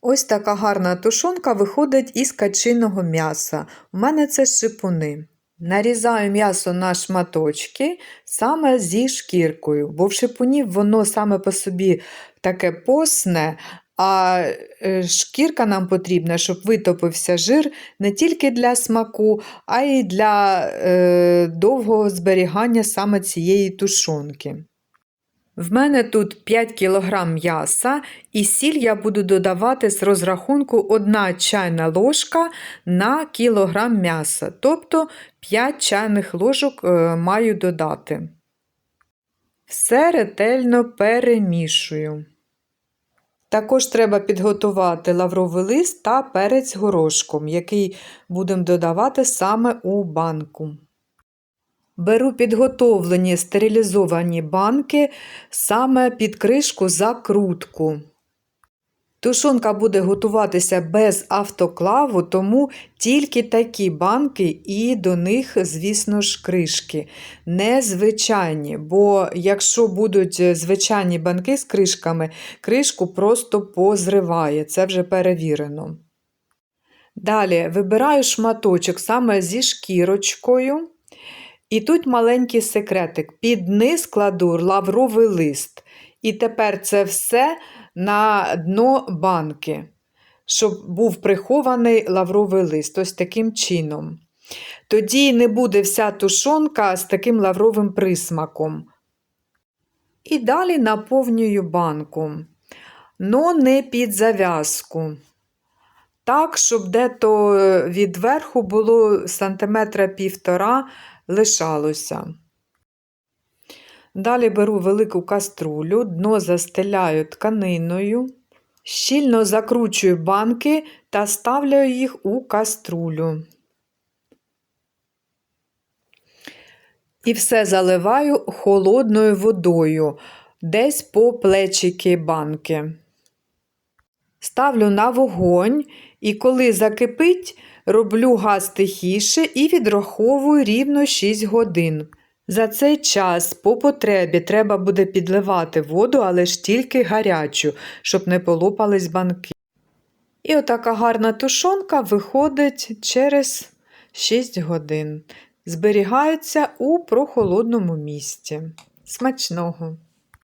Ось така гарна тушонка виходить із качиного м'яса. У мене це шипуни. Нарізаю м'ясо на шматочки саме зі шкіркою, бо в шипунів воно саме по собі таке посне, а е, шкірка нам потрібна, щоб витопився жир не тільки для смаку, а й для е, довгого зберігання саме цієї тушонки. В мене тут 5 кг м'яса і сіль я буду додавати з розрахунку 1 чайна ложка на кілограм м'яса, тобто 5 чайних ложок е, маю додати. Все ретельно перемішую. Також треба підготувати лавровий лист та перець горошком, який будемо додавати саме у банку. Беру підготовлені стерилізовані банки саме під кришку закрутку. Тушонка буде готуватися без автоклаву, тому тільки такі банки і до них, звісно ж, кришки. Незвичайні, бо якщо будуть звичайні банки з кришками, кришку просто позриває, це вже перевірено. Далі вибираю шматочок саме зі шкірочкою. І тут маленький секретик. Під низ кладу лавровий лист. І тепер це все на дно банки, щоб був прихований лавровий лист. Ось таким чином. Тоді не буде вся тушонка з таким лавровим присмаком. І далі наповнюю банку. Но не під зав'язку. Так, щоб дето від верху було сантиметра півтора лишалося. Далі беру велику каструлю, дно застеляю тканиною, щільно закручую банки та ставлю їх у каструлю. І все заливаю холодною водою, десь по плечики банки. Ставлю на вогонь і коли закипить, роблю газ тихіше і відраховую рівно 6 годин. За цей час по потребі треба буде підливати воду, але ж тільки гарячу, щоб не полопались банки. І отака гарна тушонка виходить через 6 годин. Зберігається у прохолодному місці. Смачного!